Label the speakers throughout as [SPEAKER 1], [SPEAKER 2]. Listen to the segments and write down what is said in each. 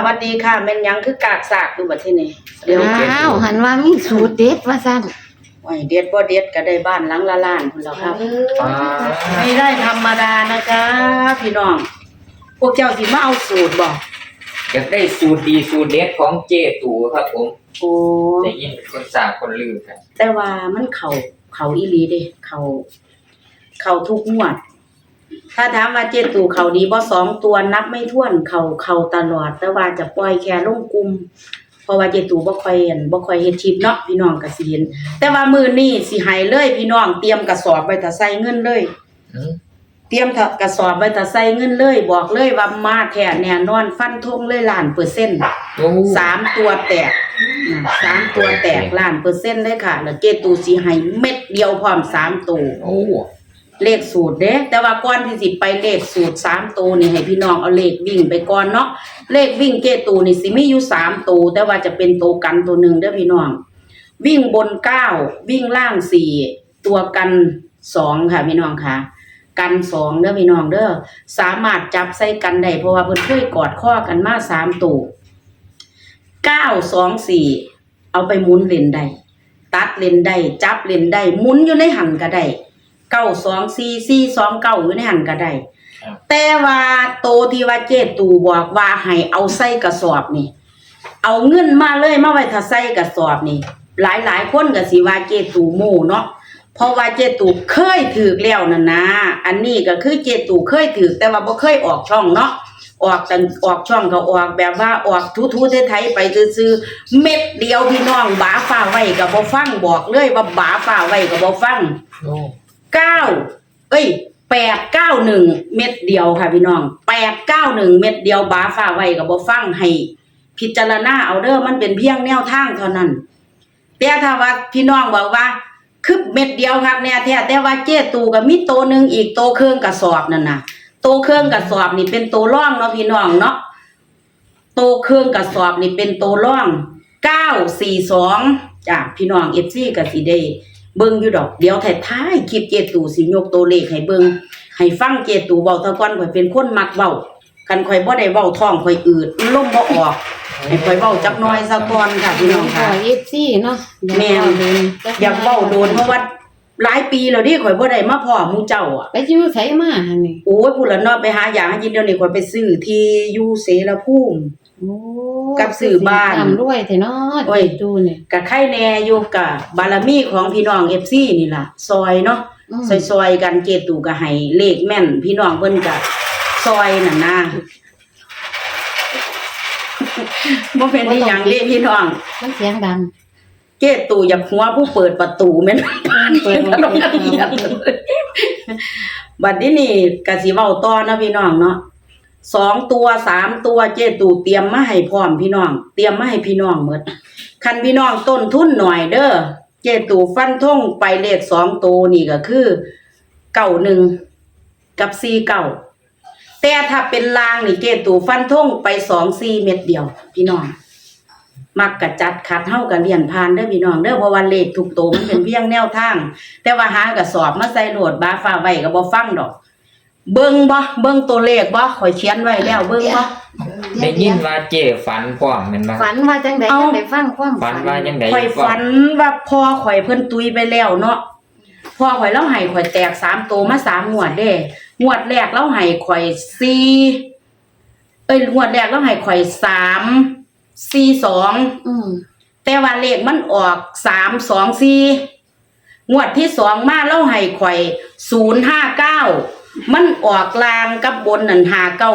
[SPEAKER 1] สวัสดีค่ะแม่นหยังคือกากสากอยู่บัดที่นี่เดี๋ยว
[SPEAKER 2] อ้าวหันว่ามีสูตรเด็ดว่าซั่น
[SPEAKER 1] ไว้เด็ดบ่เด็ดก็ได้บ้านหลังละล้านพุ่นแล้วครับไม่ได้ธรรมดานะจ๊ะพี่น้อง พวกเจ้าสิมาเอาสูตรบ่
[SPEAKER 3] อยากได้สูตรดีสูตรเด็ดของเจตูครับผม
[SPEAKER 1] โอ้
[SPEAKER 3] ได้ยินคนสาคนลือครับ
[SPEAKER 1] แต่ว่ามันเข้าเข้าอีหลีเด้เข้าเข้าทุกงวด ถ้าถามว่าเจตูเข้าดีบ่สองตัวนับไม่ถ้วนเข้าเข้าตลอด แต่ว่าจะปล่อยแค่ลงกลุ่มเพราะว่าเจตูบ่ค่อยเห็นบ่ค่อยเฮ็ดคลิปเนาะพี่น้องก็สิเห็น แต่ว่ามื้อนี้สิให้เลย พี่น้องเตรียมกระสอบไว้ถ้าใส่เงินเลย
[SPEAKER 3] อืม
[SPEAKER 1] เตรียมกระสอบไว้ถ้าใส่เงินเลย บอกเลยว่ามาแท้แน่นอนฟันธงเลยล้านเปอร์เซ็นต์
[SPEAKER 3] โอ้
[SPEAKER 1] สามตัวแตกนะสามตัวแตกล้านเปอร์เซ็นต์เลยค่ะ แล้วเกตูสีให้เม็ดเดียวพร้อมสามตัว
[SPEAKER 3] โอ้
[SPEAKER 1] เลขสูตรเด้แต่ว่าก่อนที่สิไปเลขสูตรสามตัวนี่ให้พี่น้องเอาเลขวิ่งไปก่อนเนาะเลขวิ่งเกตูนี่สิมีอยู่สามตัวแต่ว่าจะเป็นตัวกันตัวหนึ่งเด้อพี่น้อง วิ่งบนเก้าวิ่งล่างสี่ตัวกันสองค่ะพี่น้องค่ะ กันสองเด้อพี่น้องเด้อสามารถจับใส่กันได้เพราะว่าเพิ่นเคยกอดข้อกันมาสามตัวเก้าสองสี่เอาไปหมุนเลนได้ตัดเลนได้จับเลนได้หมุนอยู่ในหันก็ได้ ก้าสองสี่สี่สองเก้าอยู่ในหันก็ได้แต่ว่าโตที่ว่าเจตูบอกว่าให้เอาใส่กระสอบนี่ เอาเงินมาเลยมาไว้ถ้าใส่กระสอบนี่ หลายหลายๆคนก็สิว่าเจตูโม่เนาะเพราะว่าเจตูเคยถือแล้วนั่นนะ อันนี้ก็คือเจตูเคยถือแต่ว่าบ่เคยออกช่องเนาะออกตันออกช่องก็ออกแบบว่าออกทูๆไทยๆไปซื่อๆเม็ดเดียวพี่น้องบาฟ้าไว้ก็บ่ฟังบอกเลยว่าบาฟ้าไว้ก็บ่ฟัง
[SPEAKER 3] โอ้
[SPEAKER 1] เก้าเอ้ยแปดเก้าหนึ่งเม็ดเดียวค่ะพี่น้องแปดเก้าหนึ่งเม็ดเดียวบาฟ้าไว้กับบ่ฟังให้ พิจารณาเอาเด้อมันเป็นเพียงแนวทางเท่านั้นแต่ถ้าว่าพี่น้องบอกว่าคือเม็ดเดียวครับแน่ยแท้แต่ว่าเจ้ตูกับมีโตหนึงอีกโตเครื่องกระสอบนั่นน่ะโตเครื่องกระสอบนี่เป็นโตร่องเนาะพี่น้องเนาะโตเครื่องกระสอบนี่เป็นโตร่องเก้าสี่สองจ้ะพี่น้องเอฟซีกับสีเด เบิ่งอยู่ดอก เดี๋ยวท้ายๆคลิปเจตูสิยกตัวเลขให้เบิ่งให้ฟังเจตูเว้าแตะก่อนข่อยเป็นคนมักเว้าคันข่อยบ่ได้เว้าท้องข่อยอืดลมบ่ออกให้ข่อยเว้าจักหน่อยซะก่อนค่ะพี่น้อง
[SPEAKER 2] ขอ
[SPEAKER 1] ค่ะ
[SPEAKER 2] เอฟซีเนาะ
[SPEAKER 1] แม่นอยากเว้าโดนเพราะว่าหลายปีแล้วดิข่อยบ่ได้มาพ้อหมู่เจ้าอะ
[SPEAKER 2] ไปอยู่ไสมาหั่นนี่
[SPEAKER 1] โอ้ยพูดแล้วเนาะไปหาอย่างให้ยินเดี๋ยวนี้ข่อยไปซื้อที่อยู่เสรภูมิ
[SPEAKER 2] โอ้
[SPEAKER 1] กับสื่อบ้าน
[SPEAKER 2] ร่ำรวยแท้เนาะ
[SPEAKER 1] โอ้ย
[SPEAKER 2] เจ็ดดูนี่
[SPEAKER 1] ก็ไข่แน่อยู่กับบารมีของพี่น้อง FC นี่ล่ะ ซอยเนาะ
[SPEAKER 2] อืม
[SPEAKER 1] ซอยๆกันเจตูก็ให้เลขแม่น พี่น้องเพิ่นก็ซอยนั่นนะบ่เป็นอีหยังเด้พี่น้อง
[SPEAKER 2] มันเสียงดัง
[SPEAKER 1] เจตูอยากหัวผู้เปิดประตูแม่น
[SPEAKER 2] เปิดบ่ได้
[SPEAKER 1] บัดนี้นี่ก็สิเว้าต่อนะพี่น้องเนาะ สองตัวสามตัวเจตูเตรียมมาให้พร้อมพี่น้อง เตรียมมาให้พี่น้องหมดคันพี่น้องต้นทุนหน่อยเด้อเจตูฟันธงไปเลขสองตัวนี่ก็คือเก้าหนึ่งกับสี่เก้าแต่ถ้าเป็นลางนี่เจตูฟันธงไปสองสี่เม็ดเดียว พี่น้อง มักกะจัดขัดเฮากับเรียนผ่านเด้อพี่น้องเด้อเพราะว่าเลขทุกตัวมันเป็นเพียงแนวทาง แต่ว่าหากระสอบมาใส่โหลดบาฟ้าไว้ก็บ่ฟังดอก เบิ่งบ่เบิ่งตัวเลขบ่ข่อยเขียนไว้แล้วเบิ่งบ่
[SPEAKER 3] ได้ยินว่าเจฝันพร้อมแม่นบ่
[SPEAKER 2] ฝันว่าจังได๋
[SPEAKER 1] เอ้า
[SPEAKER 2] จังได๋ฟังความ
[SPEAKER 3] ฝันว่าจังได๋
[SPEAKER 1] ข่อยฝันว่าพ่อข่อยเพิ่นตุยไปแล้วเนาะพ่อข่อยเล่าให้ข่อยแตกสามตัวมาสามงวดเด้งวดแรกเล่าให้ข่อยสี่เอ้ยงวดแรกเล่าให้ข่อยสามสี่สอง
[SPEAKER 2] อืม
[SPEAKER 1] แต่ว่าเลขมันออกสามสองสี่งวดที่สองมาเล่าให้ข่อยศูนย์ห้าเก้า มันออกลางกับบนนั่นหาเก้า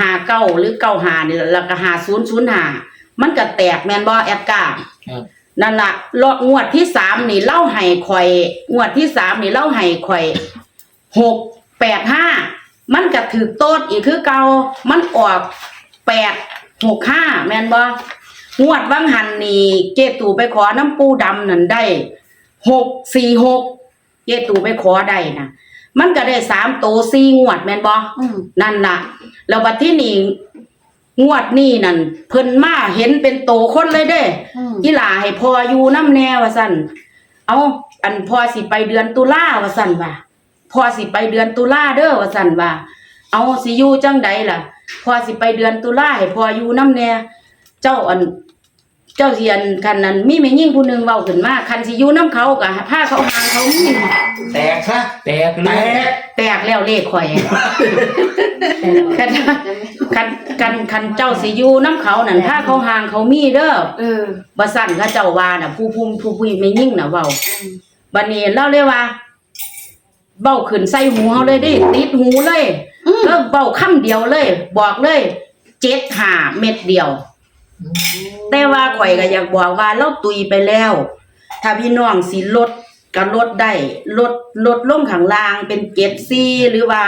[SPEAKER 1] หาเก้าหรือเก้าหานี่แล้วก็หาศูนย์ศูนย์หามันก็แตกแมนบอแอดกา
[SPEAKER 3] ครับ
[SPEAKER 1] นั่นละลอกงวดที่สามนี่เล่าให้ข่อย งวดที่สามนี่เล่าให้ข่อยหกแปดห้ามันก็ถือโต๊ดอีกคือเก่ามันออกแปดหกห้าแมนบองวดวังหันนี่เจตูไปขอน้ำปูดำนั่นได้หกสี่หกเจตูไปขอได้นะ มันก็ได้สามโตวสี่งวดแมนบอ
[SPEAKER 2] อืม
[SPEAKER 1] นั่นล่ะ แล้วบัดที่นี่งวดนี่นั่นเพิ่นมาเห็นเป็นโตคนเลยเด้
[SPEAKER 2] อืม
[SPEAKER 1] อีหลาให้พออยู่น้ำแน่ว่าสั่นเอาอันพอสิไปเดือนตุลาว่าสั่นว่าพอสิไปเดือนตุลาเด้อว่าสั่นว่า เอาสิอยู่จังใดล่ะ พอสิไปเดือนตุลาให้พออยู่น้ำแน่เจ้าอัน เจ้าเสียนคันนั้นมีแม่ยิ่งผู้หนึงเว้าขึ้นมาคันสิอยู่น้ำเขาก็พาเขาหางเขามี
[SPEAKER 4] แตกซะ
[SPEAKER 3] แตก
[SPEAKER 4] แต
[SPEAKER 3] เลย
[SPEAKER 4] ก
[SPEAKER 1] แตกแล้วเลขข่อย คันคันคันคันเจ้าสิอยู่น้ำเขานั่นพาเขาหางเขามีเด้อ
[SPEAKER 2] เออ
[SPEAKER 1] บ่สั่นเขาเจ้าว่าน่ะผู้ผู้ผู้ผู้แม่ยิ่งน่ะเว้าบัดนี้เล่าเลยว่าเบ้าขึ้นใส่หูเฮาเลยเดิติดหูเลย
[SPEAKER 2] อืม
[SPEAKER 1] แล้วเบ้าคำเดียวเลย บอกเลยเจ็ดหาเม็ดเดียว แต่ว่าข่อยก็อยากบอกว่าเราตุยไปแล้ว ถ้าพี่น้องสิลดก็ลดได้ลดลดลงข้างล่างเป็นเจ็ดซี่หรือว่า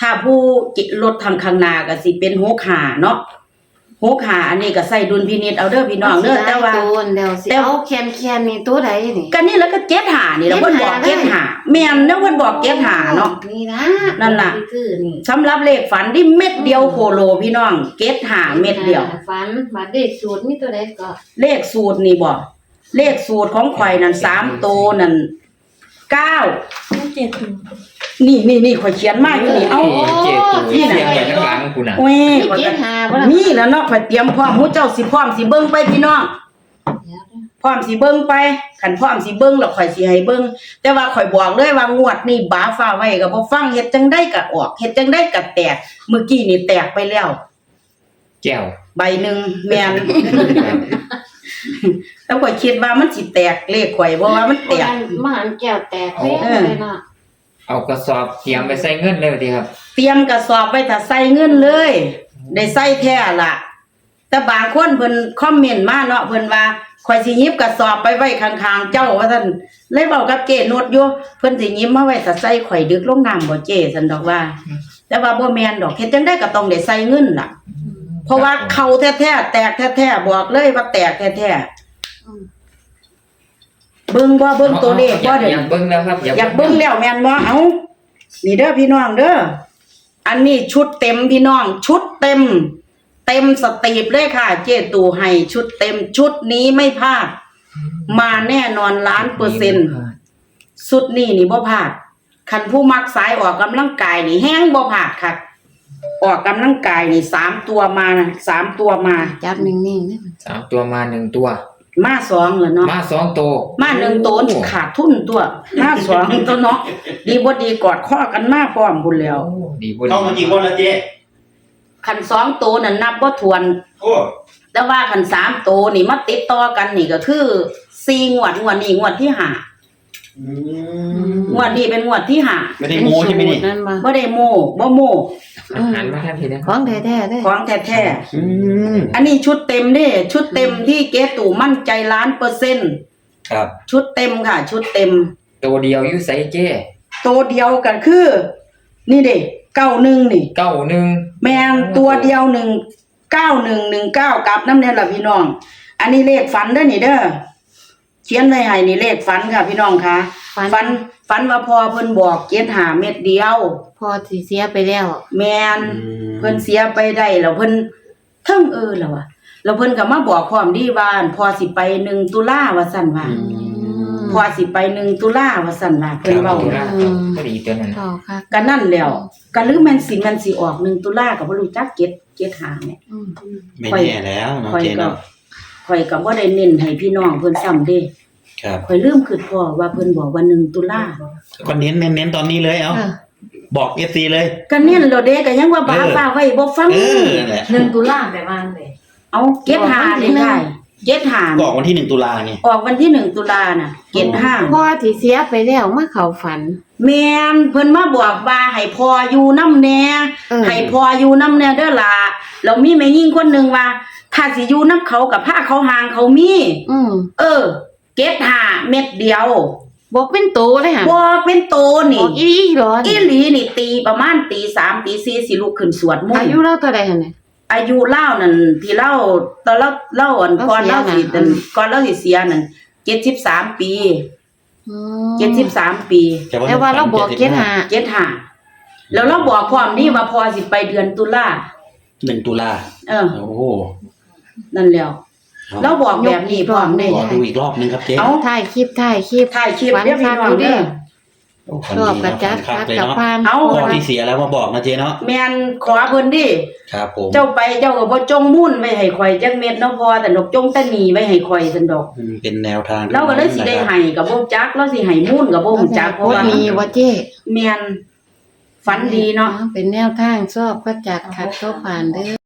[SPEAKER 1] ถ้าผู้จิลดทางข้างหน้าก็สิเป็นหกหาเนาะ หกหาอันนี้ก็ใส่ดุลพินิจเอาเด้อพี่น้องเด้อแต่ว่า
[SPEAKER 2] ตัวเดียวสิ
[SPEAKER 1] แต่
[SPEAKER 2] เอาแคนแคนนี่ตัวใดนี่
[SPEAKER 1] กันนี่แล้วก็เจ็ดหานี่แหล้วเพิ่นบอกเจ็ดหาแม่นแล้วเพิ่นบอกเจ็ดหาเนาะ
[SPEAKER 2] นี่นะ
[SPEAKER 1] นั่นล่ะ
[SPEAKER 2] คือนี่
[SPEAKER 1] สำหรับเลขฝันที่เม็ดเดียวโคโลพี่น้องเจ็ดหาเม็ดเดียว
[SPEAKER 2] ฝันบัดเด็กสูตรมีตัวใดก็
[SPEAKER 1] เลขสูตรนี่บ่เลขสูตรของข่อยนั่นสามโตวนั่นเก้า นี่นี่นี่ข่อยเขียนมาอยู่นี่เอ้า
[SPEAKER 3] เจตูเสียงไปข้างหลังกูน่ะ
[SPEAKER 1] โอ้ย
[SPEAKER 2] มี
[SPEAKER 1] ข่อย
[SPEAKER 2] เจ็
[SPEAKER 1] ก็
[SPEAKER 2] ดหาบ่ล่ะ
[SPEAKER 1] มีแล้วเนาะข่อยเตรียมพร้อมหมูเจ้าสิพร้อมสิเบิ่งไปพี่น้อง
[SPEAKER 2] เดี๋ยวเดี๋ยว
[SPEAKER 1] พร้อมสิเบิ่งไปคันพร้อมสิเบิ่งแล้วข่อยสิให้เบิ่งแต่ว่าข่อยบอกเลยว่างวดนี้บาฟ้าไว้ก็บ่ฟังเฮ็ดจังได๋ก็ออกเฮ็ดจังได๋ก็แตกเมื่อกี้นี่แตกไปแล้ว
[SPEAKER 3] แก้ว
[SPEAKER 1] ใบหนึ่งแมน แล้วข่อยคิดว่ามันสิแตกเลขข่อยเพราะว่ามันแตก
[SPEAKER 2] มหันแก้วแตกเลย
[SPEAKER 1] เออ
[SPEAKER 2] เลยเนาะ
[SPEAKER 3] เอากระสอบเตรียมไปใส่เงินเลยดีครับ
[SPEAKER 1] เตรียมกระสอบไว้ถ้าใส่เงินเลย ได้ใส่แท้ล่ะ แต่บางคนเพิ่นคอมเมนต์มาเนาะเพิ่นว่าข่อยสิหยิบกระสอบไปไว้ข้างๆเจ้าว่าซั่นเลยเว้ากับเจโนดอยู่เพิ่นสิหยิบมาไว้ถ้าใส่ข่อยดึกลงน้ำบ่เจซั่นดอกว่า แต่ว่าบ่แม่นดอกเฮ็ดจังได๋ก็ต้องได้ใส่เงินล่ะ เพราะว่าเขาแท้ๆแตกแท้ๆบอกเลยว่าแตกแท้ๆ เบิ่งบ่เบิ่งตัวเลขบ่เด้
[SPEAKER 3] อยากเบิ่งแล้วครับ
[SPEAKER 1] อยากเบิ่งแล้วแม่นบ่เอานี่เด้อพี่น้องเด้ออันนี้ชุดเต็มพี่น้อง ชุดเต็ม เต็มสตรีปเลยค่ะ เจตูให้ชุดเต็มชุดนี้ไม่พลาดมาแน่นอนล้านเปอร์เซ็นต์สุดนี้นี่บ่พลาดคันผู้มักสายออกกำลังกายนี่แห้งบ่พลาดค่ะออกกำลังกายนี่สามตัวมานะสามตัวมา
[SPEAKER 2] จับนิ่งๆเด้อ
[SPEAKER 3] สามตัวมาหนึ่งตัว
[SPEAKER 1] มาสองเหรอเนาะ
[SPEAKER 3] มาสองตัว
[SPEAKER 1] มาหนึ่งโตนขาดทุนตัวมาสองตัวเนาะดีบ่ดีกอดข้อกันมาพร้อมพุ่นแล้ว
[SPEAKER 3] โอ้ดีบุญ
[SPEAKER 4] เข้ามากี่คนแล้วเจ๊
[SPEAKER 1] คันสองโตนั่นนับบ่ถ้วน
[SPEAKER 4] โอ้
[SPEAKER 1] แต่ว่าคันสามโตนี่มาติดต่อกันนี่ก็คือสี่งวดงวดนี้งวดที่ห้า
[SPEAKER 4] อื
[SPEAKER 1] งวดนี้เป็นงวดที่ห้า
[SPEAKER 4] ไม่ได้โม้ใช่ไหมนี่
[SPEAKER 2] นั่นบ่
[SPEAKER 1] บ่ได้โม้บ่โม้
[SPEAKER 2] อืม
[SPEAKER 3] หันมาทันทีนะ
[SPEAKER 2] ของแท้ๆเด้อ
[SPEAKER 1] ของแท้
[SPEAKER 4] อืม
[SPEAKER 1] ๆอันนี้ชุดเต็มเด้ชุดเต็มที่เกตู่มั่นใจล้านเปอร์เซ็นต์
[SPEAKER 4] ครับ
[SPEAKER 1] ชุดเต็มค่ะ ชุดเต็ม
[SPEAKER 3] ตัวเดียวอยู่ใส่เจ้
[SPEAKER 1] โตเดียวกันคือ นี่เด้เก้าหนึ่งนี่
[SPEAKER 3] เก้าหนึ่ง
[SPEAKER 1] แมงตัวเดียวหนึ่งเก้าหนึ่งหนึ่งเก้ากลับน้ำเนี่ยล่ะพี่น้อง อันนี้เลขฝันเด้อนี่เด้อ เขียนไว้ให้นี่เลขฝันค่ะพี่น้องค่ะ
[SPEAKER 2] ฝัน
[SPEAKER 1] ฝันฝันว่าพอเพิ่นบอกเจ็ดหาเม็ดเดียว
[SPEAKER 2] พอสิเสียไปแล้ว
[SPEAKER 1] แมนเพิ่นเสียไปได้แล้วเพิ่นเทั้งเออแล้วว่ะแล้วเพิ่นก็มาบอกพร้อมดีว่าอั่นพอสิไปหนึ่งตุลาว่าซั่นว่า
[SPEAKER 4] อืม
[SPEAKER 1] พอสิไปหนึ่งตุลาว่าซั่นว่าเพิ่นเว้า
[SPEAKER 3] ครับก็ดีตัวนั้น
[SPEAKER 2] เข้าค่ะ
[SPEAKER 1] ก็นั่นแล้วก็หรือแม่นสิแม่นสิออกหนึ่งตุลาก็บ่รู้จักเจ็ดเจ็ดหาเนี่ย
[SPEAKER 2] อืม
[SPEAKER 4] ไม่แน่แล้วเนาะ
[SPEAKER 1] ข่อย
[SPEAKER 4] เจ๊
[SPEAKER 1] ก็
[SPEAKER 4] เนาะ
[SPEAKER 1] ข่อยก็บ่ได้เน้นให้พี่น้องเพิ่นซ้ำเด้
[SPEAKER 4] ครับ
[SPEAKER 1] ข่อยลืมคิดพอว่าเพิ่นบอกว่าหนึ่งตุลา
[SPEAKER 4] ก็เน้นเน้นเน้นตอนนี้เลยเอ้า
[SPEAKER 2] เออ
[SPEAKER 4] บอกเอฟซีเลย
[SPEAKER 1] ก็เน้นแล้วเด้ก็ยังว่าบ้า
[SPEAKER 4] เออ
[SPEAKER 1] ฟ้าไว้บ่ฟัง
[SPEAKER 4] เออนั่นแหละ
[SPEAKER 5] หนึ่งตุลาแต่ว่าเลย
[SPEAKER 1] เอาเก็บหาได้ได้เก็บหา
[SPEAKER 4] บอกวันที่หนึ่งตุลาไง
[SPEAKER 1] ออกวันที่หนึ่งตุลาน่ะเก็บห้า
[SPEAKER 2] พอสิเสียไปแล้วมาเข้าฝัน
[SPEAKER 1] แม่นเพิ่นมาบอกว่าให้พออยู่นำแน่
[SPEAKER 2] เออ
[SPEAKER 1] ให้พออยู่นำแน่เด้อล่ะแล้วมีแม่หญิงคนหนึงว่า ถ้าสิอยู่นํเขากับพาเขาห่างเขามี
[SPEAKER 2] อืม
[SPEAKER 1] เออ เก็บหาเม็ดเดียว
[SPEAKER 2] บอกเป็นโตเลยค่ะ
[SPEAKER 1] บ่เป็นโต
[SPEAKER 2] บ
[SPEAKER 1] นี่
[SPEAKER 2] อกอีหรอ
[SPEAKER 1] อีหลีนี่ตีประมาณตีสามตีสี่สิลุกขึ้นสวดมน
[SPEAKER 2] อา
[SPEAKER 1] ต์
[SPEAKER 2] ยุเราเท่าใดหั่นน่ะ
[SPEAKER 1] อายุเล่านั่นที่เล่าตอนเล่าเล่าอัน
[SPEAKER 2] เรา
[SPEAKER 1] ก่อน
[SPEAKER 2] เสีย
[SPEAKER 1] เล่าสิ
[SPEAKER 2] น่ะ
[SPEAKER 1] นั่นก่อนเล่าสิเสียนั่นเจ็ดสิบสามปี
[SPEAKER 2] อื
[SPEAKER 1] เจ็ดสิบสามปี
[SPEAKER 2] แต่ว่าเราบอกเจ็ดหา
[SPEAKER 1] เจ็ดห้าแล้วเราบอกความนี่ว่าพอสิไปเดือนตุลา
[SPEAKER 4] หนึ่งตุลา
[SPEAKER 1] เออ
[SPEAKER 4] โอ้โห
[SPEAKER 1] นั่นแล้วเราบอกแบบนี้พร้อมได้
[SPEAKER 4] ขอดูอีกรอบนึงครับเจ๊
[SPEAKER 1] เอา
[SPEAKER 2] ถ่ายคลิปถ่ายคลิป
[SPEAKER 1] ถ่ายคลิป
[SPEAKER 2] ฝัน
[SPEAKER 1] เรียกพี่น้อง
[SPEAKER 2] คักอยู่เด้
[SPEAKER 1] เด้อ
[SPEAKER 2] ชอบกระจัด
[SPEAKER 4] คั
[SPEAKER 2] คั
[SPEAKER 4] ก
[SPEAKER 2] ด
[SPEAKER 4] เลย
[SPEAKER 2] กับ
[SPEAKER 4] เนาะ
[SPEAKER 2] พาน
[SPEAKER 1] เอา
[SPEAKER 4] พ่อที่เสียแล้วมาบอกนะเจ๊เนาะ
[SPEAKER 1] แม่นขอเพิ่นดิ
[SPEAKER 4] ครับผม
[SPEAKER 1] เจ้าไปเจ้าก็บ่จงมุ่นไว้ให้ข่อยจักเม็ดเนาะพอแต่ดอกจงแตะหนีไว้ให้ข่อยซั่นดอก
[SPEAKER 4] อืมเป็นแนวทาง
[SPEAKER 1] เราก็เลยสิได้ให้ก็บ่จักเราสิให้มุ่นก็บ่ฮู้จักเพ
[SPEAKER 2] โค
[SPEAKER 1] ราะ
[SPEAKER 2] ต
[SPEAKER 1] ว่า
[SPEAKER 2] มีว่าเจ๊
[SPEAKER 1] แม่นฝันดีเนาะ
[SPEAKER 2] เป็นแนวทางชอบก็จัดคัดเข้าผ่านเด้อ